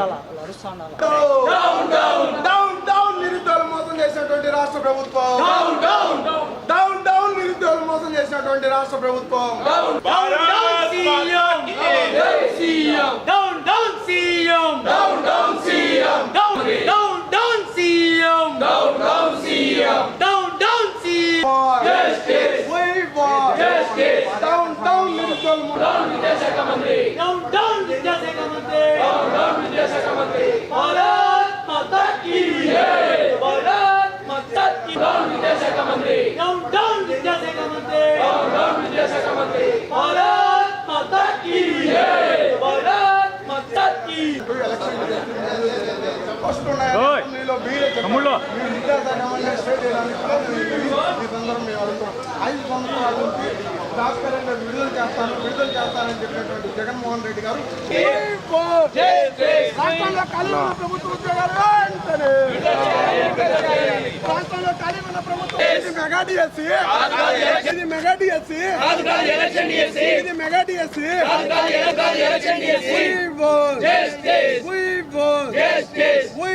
Down down down down నిరుద్యోగులు మోసం చేసినటువంటి రాష్ట్ర ప్రభుత్వం డౌన్ డౌన్ డౌన్ డౌన్ నిరుద్యోగులు మోసం చేసినటువంటి రాష్ట్ర ప్రభుత్వం Bharat CM CM down down CM down down CM down down down CM down down CM down down CM justice We want justice down down నిరుద్యోగులు మోసం డౌన్ డౌన్ డౌన్ విద్యాశాఖ మంత్రి భారత్ మాతా key జై భారత్ మాతా కీ వస్తున్నాయి ఓయ్. అసెంబ్లీలో మీరే చెప్పండి. తమ్ముళ్ళు. మీరు విద్యాశాఖ మంత్రి స్టేట్ చేయడానికి ఈ సందర్భం మేము అడుగుతున్నాం ఐదు సంవత్సరాల నుంచి జాబ్ క్యాలెండర్ విడుదల చేస్తాను విడుదల చేస్తానని చెప్పినటువంటి జగన్మోహన్ రెడ్డి గారు రాష్ట్రంలో ఖాళీ ఉన్న ప్రభుత్వ ఉద్యోగాలు వెంటనే రాష్ట్రంలో ఖాళీ ఉన్న ప్రభుత్వం ఇది మెగా డిఎస్సి ఇది మెగా డిఎస్సి ఇది mega DSC We want Justice! We want Justice! We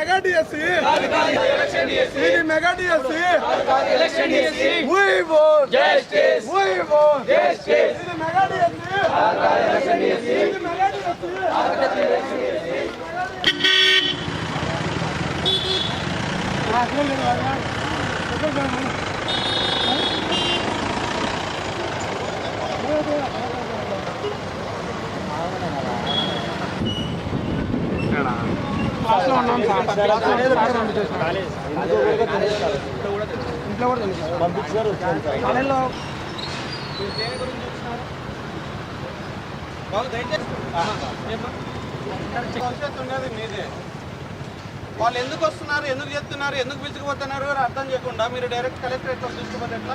mega DSC ఇది మెగా డిఎస్సి ఎలక్షన్ చేసి We want justice We want జస్టిస్ ఇది మెగా డిఎస్సి ఇది మెగా డిఎస్సి మీదే. వాళ్ళు ఎందుకు వస్తున్నారు ఎందుకు చెప్తున్నారు ఎందుకు పిలుచుకుపోతున్నారు అని అర్థం చేయకుండా మీరు డైరెక్ట్ కలెక్టరేట్లో తీసుకుపోతే ఎట్లా?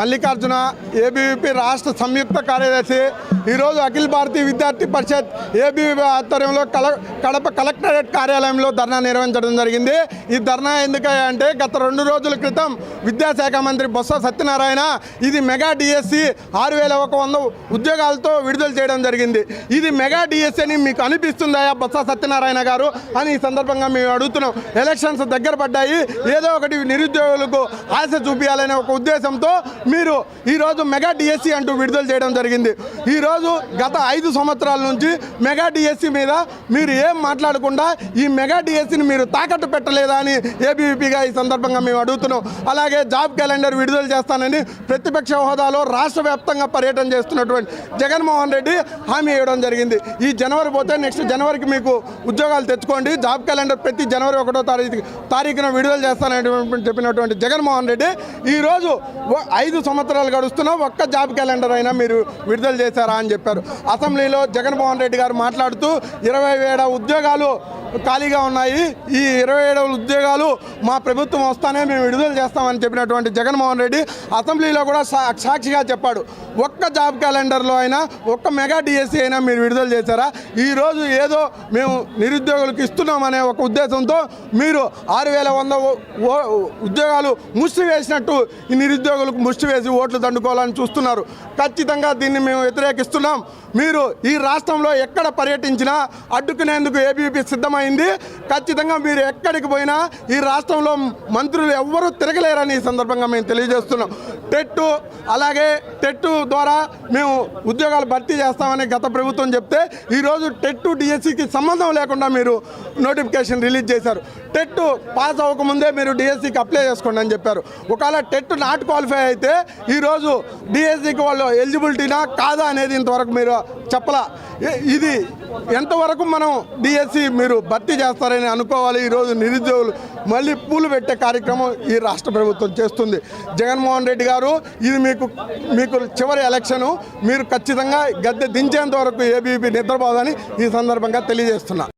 మల్లికార్జున ఏబీవీపీ రాష్ట్ర సంయుక్త కార్యదర్శి ఈరోజు అఖిల భారతీయ విద్యార్థి పరిషత్ ఏబీవీపీ ఆధ్వర్యంలో కల కడప కలెక్టరేట్ కార్యాలయంలో ధర్నా నిర్వహించడం జరిగింది. ఈ ధర్నా ఎందుకయ్యా అంటే గత రెండు రోజుల క్రితం విద్యాశాఖ మంత్రి బొత్స సత్యనారాయణ ఇది మెగా డిఎస్సి ఆరు వేల ఒక వంద ఉద్యోగాలతో విడుదల చేయడం జరిగింది. ఇది మెగా డిఎస్సి అని మీకు అనిపిస్తుందా బొత్స సత్యనారాయణ గారు? అని ఈ సందర్భంగా మేము అడుగుతున్నాం. ఎలక్షన్స్ దగ్గర పడ్డాయి. ఏదో ఒకటి నిరుద్యోగులకు ఆశ చూపించాలనే ఒక ఉద్దేశంతో మీరు ఈరోజు మెగా డిఎస్సి అంటూ విడుదల చేయడం జరిగింది. ఈరోజు గత ఐదు సంవత్సరాల నుంచి మెగా డిఎస్సి మీద మీరు ఏం మాట్లాడకుండా ఈ మెగా డిఎస్సిని మీరు తాకట్టు పెట్టలేదా అని ఏబీవీపీగా ఈ సందర్భంగా మేము అడుగుతున్నాం. అలాగే జాబ్ క్యాలెండర్ విడుదల చేస్తానని ప్రతిపక్ష హోదాలో రాష్ట్ర వ్యాప్తంగా పర్యటన చేస్తున్నటువంటి జగన్మోహన్ రెడ్డి హామీ ఇవ్వడం జరిగింది. ఈ జనవరి పోతే నెక్స్ట్ జనవరికి మీకు ఉద్యోగాలు తెచ్చుకోండి. జాబ్ క్యాలెండర్ ప్రతి జనవరి ఒకటో తారీఖు తారీఖున విడుదల చేస్తానని చెప్పినటువంటి జగన్మోహన్ రెడ్డి ఈరోజు ఐదు సంవత్సరాలు గడుస్తున్నా ఒక్క జాబ్ క్యాలెండర్ అయినా మీరు విడుదల చేశారా అని చెప్పారు. అసెంబ్లీలో జగన్మోహన్ రెడ్డి గారు మాట్లాడుతూ ఇరవై వేల ఉద్యోగాలు ఖాళీగా ఉన్నాయి. ఈ ఇరవై ఏడు ఉద్యోగాలు మా ప్రభుత్వం వస్తానే మేము విడుదల చేస్తామని చెప్పినటువంటి జగన్మోహన్ రెడ్డి అసెంబ్లీలో కూడా సాక్షిగా చెప్పాడు. ఒక్క జాబ్ క్యాలెండర్లో అయినా ఒక్క మెగా డిఎస్సీ అయినా మీరు విడుదల చేశారా? ఈరోజు ఏదో మేము నిరుద్యోగులకు ఇస్తున్నామనే ఒక ఉద్దేశంతో మీరు ఆరు వేల వంద ఓ- ఉద్యోగాలు ముష్టి వేసినట్టు ఈ నిరుద్యోగులకు ముష్టి వేసి ఓట్లు దండుకోవాలని చూస్తున్నారు. ఖచ్చితంగా దీన్ని మేము వ్యతిరేకిస్తున్నాం. మీరు ఈ రాష్ట్రంలో ఎక్కడ పర్యటించినా అడ్డుకునేందుకు ఏబీపీ సిద్ధమైంది. ఖచ్చితంగా మీరు ఎక్కడికి పోయినా ఈ రాష్ట్రంలో మంత్రులు ఎవ్వరూ తిరగలేరని ఈ సందర్భంగా మేము తెలియజేస్తున్నాం. టెట్టు అలాగే టెట్టు ద్వారా మేము ఉద్యోగాలు భర్తీ చేస్తామని గత ప్రభుత్వం చెప్తే ఈరోజు టెట్టు డిఎస్సికి సంబంధం లేకుండా మీరు నోటిఫికేషన్ రిలీజ్ చేశారు. టెట్టు పాస్ అవ్వకముందే మీరు డిఎస్సికి అప్లై చేసుకోండి అని చెప్పారు. ఒకవేళ టెట్ నాట్ క్వాలిఫై అయితే ఈరోజు డిఎస్సికి వాళ్ళు ఎలిజిబిలిటీనా కాదా అనేది ఇంతవరకు మీరు చెప్పలా. ఇది ఎంతవరకు మనం డిఎస్సి మీరు భర్తీ చేస్తారని అనుకోవాలి? ఈరోజు నిరుద్యోగులు మళ్ళీ పూలు పెట్టే కార్యక్రమం ఈ రాష్ట్ర ప్రభుత్వం చేస్తుంది. జగన్మోహన్ రెడ్డి గారు ఇది మీకు మీకు చివరి ఎలక్షను మీరు ఖచ్చితంగా గద్దె దించేంత వరకు ఏబీపీ నిద్రపోదని ఈ సందర్భంగా తెలియజేస్తున్నా.